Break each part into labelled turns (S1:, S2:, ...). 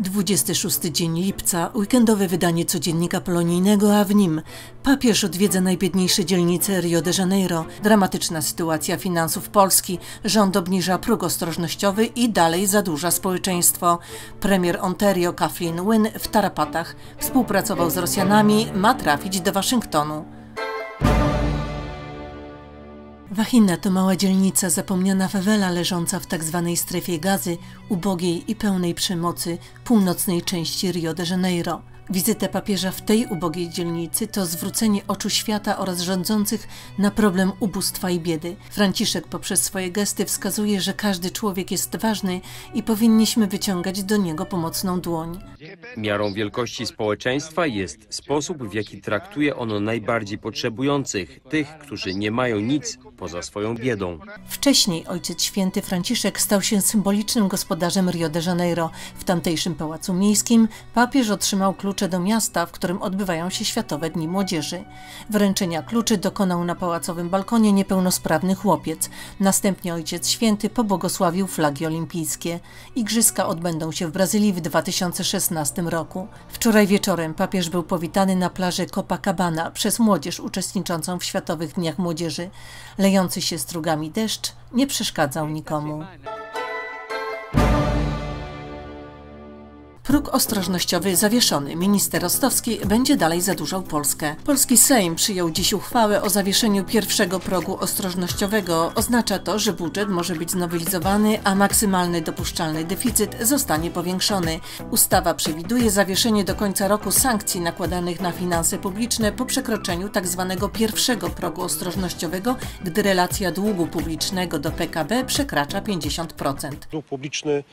S1: Dwudziesty szósty dzień lipca, weekendowe wydanie codziennika polonijnego, a w nim papież odwiedza najbiedniejsze dzielnice Rio de Janeiro, dramatyczna sytuacja finansów Polski, rząd obniża próg ostrożnościowy i dalej zadłuża społeczeństwo. Premier Ontario Kathleen Wynne w tarapatach współpracował z Rosjanami, ma trafić do Waszyngtonu. Wahina to mała dzielnica, zapomniana fawela leżąca w tzw. Tak strefie gazy, ubogiej i pełnej przemocy północnej części Rio de Janeiro. Wizyta papieża w tej ubogiej dzielnicy to zwrócenie oczu świata oraz rządzących na problem ubóstwa i biedy. Franciszek poprzez swoje gesty wskazuje, że każdy człowiek jest ważny i powinniśmy wyciągać do niego pomocną dłoń.
S2: Miarą wielkości społeczeństwa jest sposób, w jaki traktuje ono najbardziej potrzebujących, tych, którzy nie mają nic poza swoją biedą.
S1: Wcześniej Ojciec Święty Franciszek stał się symbolicznym gospodarzem Rio de Janeiro. W tamtejszym pałacu miejskim papież otrzymał klucze do miasta, w którym odbywają się Światowe Dni Młodzieży. Wręczenia kluczy dokonał na pałacowym balkonie niepełnosprawny chłopiec. Następnie Ojciec Święty pobłogosławił flagi olimpijskie. Igrzyska odbędą się w Brazylii w 2016 roku. Wczoraj wieczorem papież był powitany na plaży Copacabana przez młodzież uczestniczącą w Światowych Dniach Młodzieży. Lejący się strugami deszcz nie przeszkadzał nikomu. Próg ostrożnościowy zawieszony. Minister Rostowski będzie dalej zadłużał Polskę. Polski Sejm przyjął dziś uchwałę o zawieszeniu pierwszego progu ostrożnościowego. Oznacza to, że budżet może być znowelizowany, a maksymalny dopuszczalny deficyt zostanie powiększony. Ustawa przewiduje zawieszenie do końca roku sankcji nakładanych na finanse publiczne po przekroczeniu tzw. Tak pierwszego progu ostrożnościowego, gdy relacja długu publicznego do PKB przekracza 50%.
S3: Dług publiczny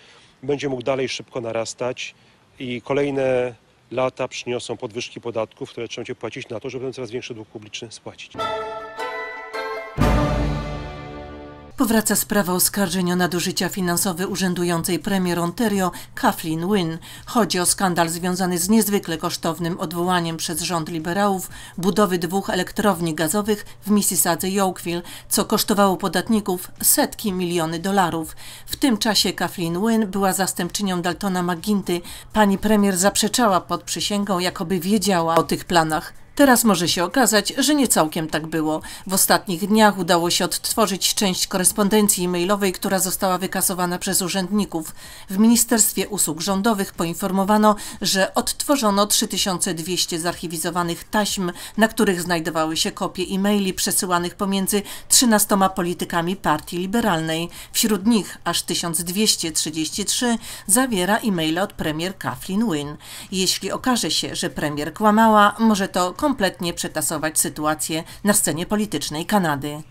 S3: będzie mógł dalej szybko narastać i kolejne lata przyniosą podwyżki podatków, które trzeba będzie płacić na to, żeby ten coraz większy dług publiczny spłacić.
S1: Powraca sprawa oskarżeń o nadużycia finansowe urzędującej premier Ontario Kathleen Wynne. Chodzi o skandal związany z niezwykle kosztownym odwołaniem przez rząd liberałów budowy dwóch elektrowni gazowych w Mississadze i Oakville, co kosztowało podatników setki miliony dolarów. W tym czasie Kathleen Wynne była zastępczynią Daltona McGuinty. Pani premier zaprzeczała pod przysięgą, jakoby wiedziała o tych planach. Teraz może się okazać, że nie całkiem tak było. W ostatnich dniach udało się odtworzyć część korespondencji e-mailowej, która została wykasowana przez urzędników. W Ministerstwie Usług Rządowych poinformowano, że odtworzono 3200 zarchiwizowanych taśm, na których znajdowały się kopie e-maili przesyłanych pomiędzy 13 politykami Partii Liberalnej. Wśród nich aż 1233 zawiera e-maile od premier Kathleen Wynne. Jeśli okaże się, że premier kłamała, może to kompletnie przetasować sytuację na scenie politycznej Kanady.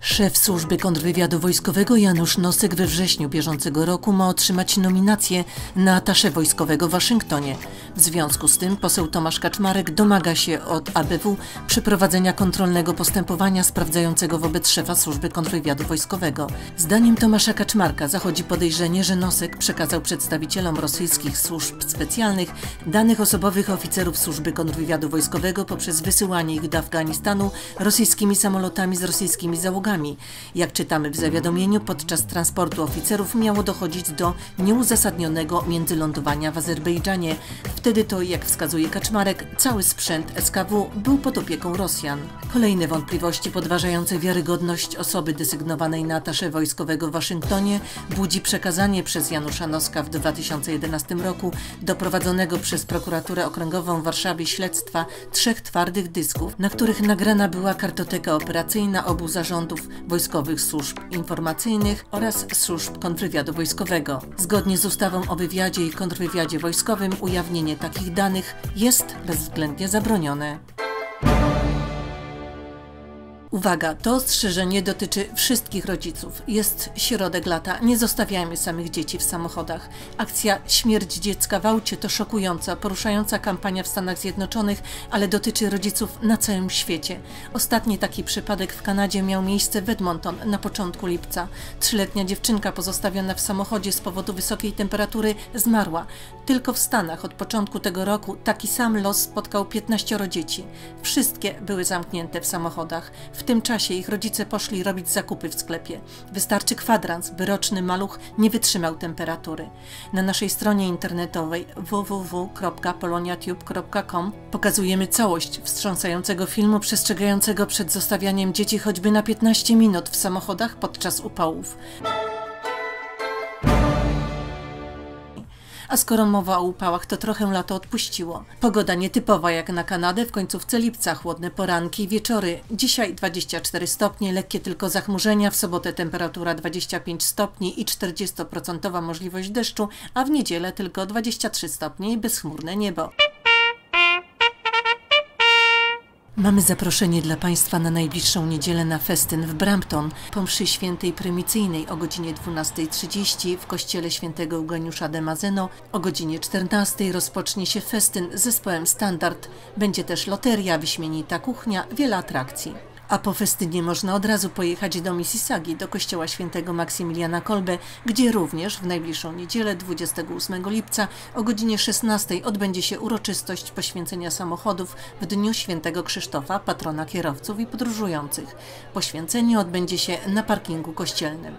S1: Szef służby kontrwywiadu wojskowego Janusz Nosek we wrześniu bieżącego roku ma otrzymać nominację na atasze wojskowego w Waszyngtonie. W związku z tym poseł Tomasz Kaczmarek domaga się od ABW przeprowadzenia kontrolnego postępowania sprawdzającego wobec szefa służby kontrwywiadu wojskowego. Zdaniem Tomasza Kaczmarka zachodzi podejrzenie, że Nosek przekazał przedstawicielom rosyjskich służb specjalnych danych osobowych oficerów służby kontrwywiadu wojskowego poprzez wysyłanie ich do Afganistanu rosyjskimi samolotami z rosyjskimi załogami jak czytamy w zawiadomieniu, podczas transportu oficerów miało dochodzić do nieuzasadnionego międzylądowania w Azerbejdżanie. Wtedy to, jak wskazuje Kaczmarek, cały sprzęt SKW był pod opieką Rosjan. Kolejne wątpliwości podważające wiarygodność osoby desygnowanej na atasze wojskowego w Waszyngtonie budzi przekazanie przez Janusza Noska w 2011 roku doprowadzonego przez prokuraturę okręgową w Warszawie śledztwa trzech twardych dysków, na których nagrana była kartoteka operacyjna obu zarządów wojskowych służb informacyjnych oraz służb kontrwywiadu wojskowego. Zgodnie z ustawą o wywiadzie i kontrwywiadzie wojskowym ujawnienie takich danych jest bezwzględnie zabronione. Uwaga, to ostrzeżenie dotyczy wszystkich rodziców. Jest środek lata, nie zostawiajmy samych dzieci w samochodach. Akcja Śmierć dziecka w aucie to szokująca, poruszająca kampania w Stanach Zjednoczonych, ale dotyczy rodziców na całym świecie. Ostatni taki przypadek w Kanadzie miał miejsce w Edmonton na początku lipca. Trzyletnia dziewczynka pozostawiona w samochodzie z powodu wysokiej temperatury zmarła. Tylko w Stanach od początku tego roku taki sam los spotkał 15 dzieci. Wszystkie były zamknięte w samochodach. W W tym czasie ich rodzice poszli robić zakupy w sklepie. Wystarczy kwadrans, by roczny maluch nie wytrzymał temperatury. Na naszej stronie internetowej www.poloniatube.com pokazujemy całość wstrząsającego filmu przestrzegającego przed zostawianiem dzieci choćby na 15 minut w samochodach podczas upałów. A skoro mowa o upałach, to trochę lato odpuściło. Pogoda nietypowa jak na Kanadę w końcówce lipca, chłodne poranki i wieczory. Dzisiaj 24 stopnie, lekkie tylko zachmurzenia, w sobotę temperatura 25 stopni i 40% możliwość deszczu, a w niedzielę tylko 23 stopnie i bezchmurne niebo. Mamy zaproszenie dla Państwa na najbliższą niedzielę na festyn w Brampton po mszy świętej prymicyjnej o godzinie 12.30 w kościele świętego Eugeniusza de Mazeno. O godzinie 14.00 rozpocznie się festyn z zespołem Standard. Będzie też loteria, wyśmienita kuchnia, wiele atrakcji. A po festynie można od razu pojechać do Mississagi, do kościoła świętego Maksymiliana Kolbe, gdzie również w najbliższą niedzielę 28 lipca o godzinie 16 odbędzie się uroczystość poświęcenia samochodów w Dniu Świętego Krzysztofa, patrona kierowców i podróżujących. Poświęcenie odbędzie się na parkingu kościelnym.